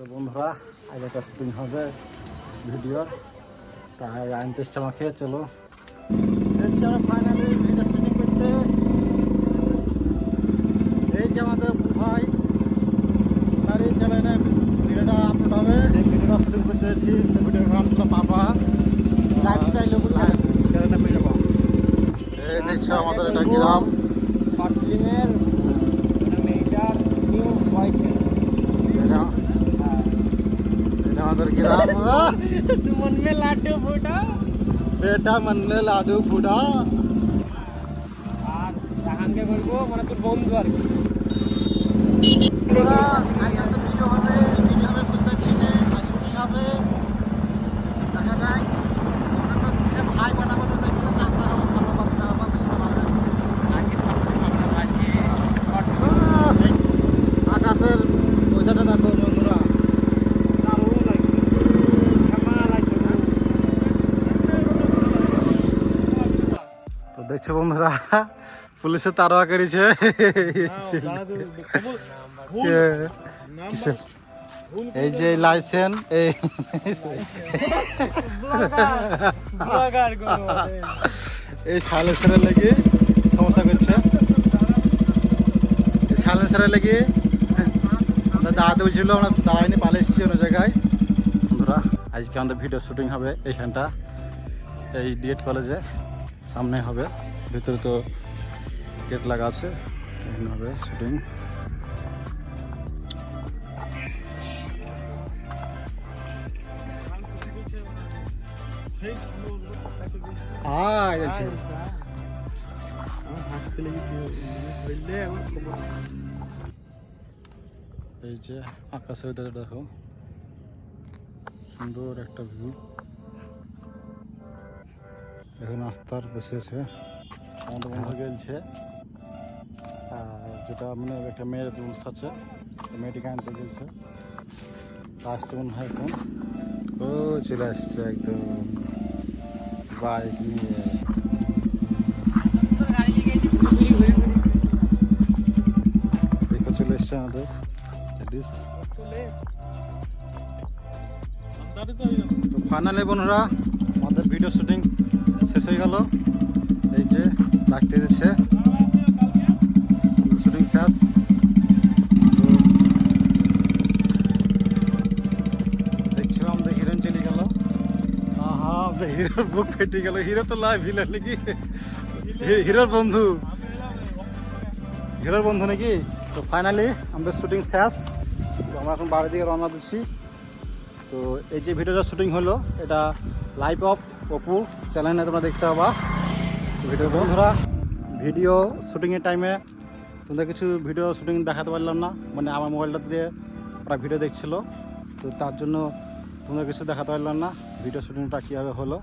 তো বন্ধুরা আজ একটা শুটিং হবে ভিডিও। তাই আনতে এসছে আমাকে চলো। দেখছি আমরা ফাইনালি ভিডিও শুটিং করতে। এই যে আমাদের ভাই গাড়ি চ্যানেলে ভিডিওটা আপলোড হবে। যে ভিডিওটা শুটিং করতে যাচ্ছি সেই ভিডিও আমরা পাবা লাইফস্টাইল চ্যানেলে পেয়ে যাব। এই দেখছ আমাদের এটা গ্রাম। এটা আমাদের গ্রাম আহ! মন মে লাড্ডু ফুটা বেটা মানলে লাডু ফুটা আর জাহানকে বলব মানে তোর বন্ধু আর কি বন্ধুরা, আজ আমাদের ভিডিও হবে ভিডিও হবে বুঝতে পারছি না আর শুটিং হবে দেখা যাক আমরা তো যে ভাই বানাবো তো দেখলে চাচা হবে ভালো বাচ্চা হবে বেশি বানাবে আজকে শর্ট ফিল্ম আমরা আজকে শর্ট আহ, এই আকাশের ওইটাটা দেখো বন্ধুরা দারুণ লাগছে খেমা লাগছে তো দেখছ বন্ধুরা? পুলিশে তারোয়া করেছে। এই যে লাইসেন্স, এই এই সাইলেন্সারের লেগে সমস্যা করছে। সাইলেন্সারের লেগে আমরা দাঁড়াতে বলছিল, আমরা দাঁড়াইনি পালে এসেছি অন্য জায়গায়। বন্ধুরা, আজকে আমাদের ভিডিও শুটিং হবে এইখানটা, এই ডিএড কলেজে সামনে হবে। ভিতরে তো গেট লাগা আছে, এখানে হবে শুটিং আয় আছে হাসতে লেগেছি বললে এখন খবর এই যে আকাশের দিকে দেখো, সুন্দর একটা ভিউ এখন আস্তার বসেছে। আমাদের বন্ধু গেলছে। যেটা মানে একটা মেয়ের রুলস আছে মেয়েটিকে আনতে গেলছে। আসছে মনে হয় এখন। ও, চলে আসছে একদম। বাইক নিয়ে। চলে এসছে আমাদের তো ফাইনালি বন্ধুরা, আমাদের ভিডিও শুটিং শেষ হয়ে গেল। এই যে রাখতে দিচ্ছে। শুটিং তো দেখছিলাম আমাদের হিরোইন চলে গেল। আমাদের হিরোর বুক ফেটে গেল। হিরো তো লাইভ হিলার নাকি? হিরোর বন্ধু। হিরোর বন্ধু নাকি? তো ফাইনালি আমাদের শুটিং শেষ তো আমরা এখন বাড়ির দিকে রওনা দিচ্ছি। তো এই যে ভিডিওটা শুটিং হলো, এটা লাইভ অফ অপু চ্যানেলে তোমরা দেখতে পাবা। ভিডিও বন্ধুরা ভিডিও শুটিংয়ের টাইমে তোমাদের কিছু ভিডিও শুটিং দেখাতে পারলাম না। মানে আমার মোবাইলটা দিয়ে ওরা ভিডিও দেখছিল। তো তার জন্য তোমরা কিছু দেখাতে পারলাম না। ভিডিও শুটিংটা কীভাবে হলো?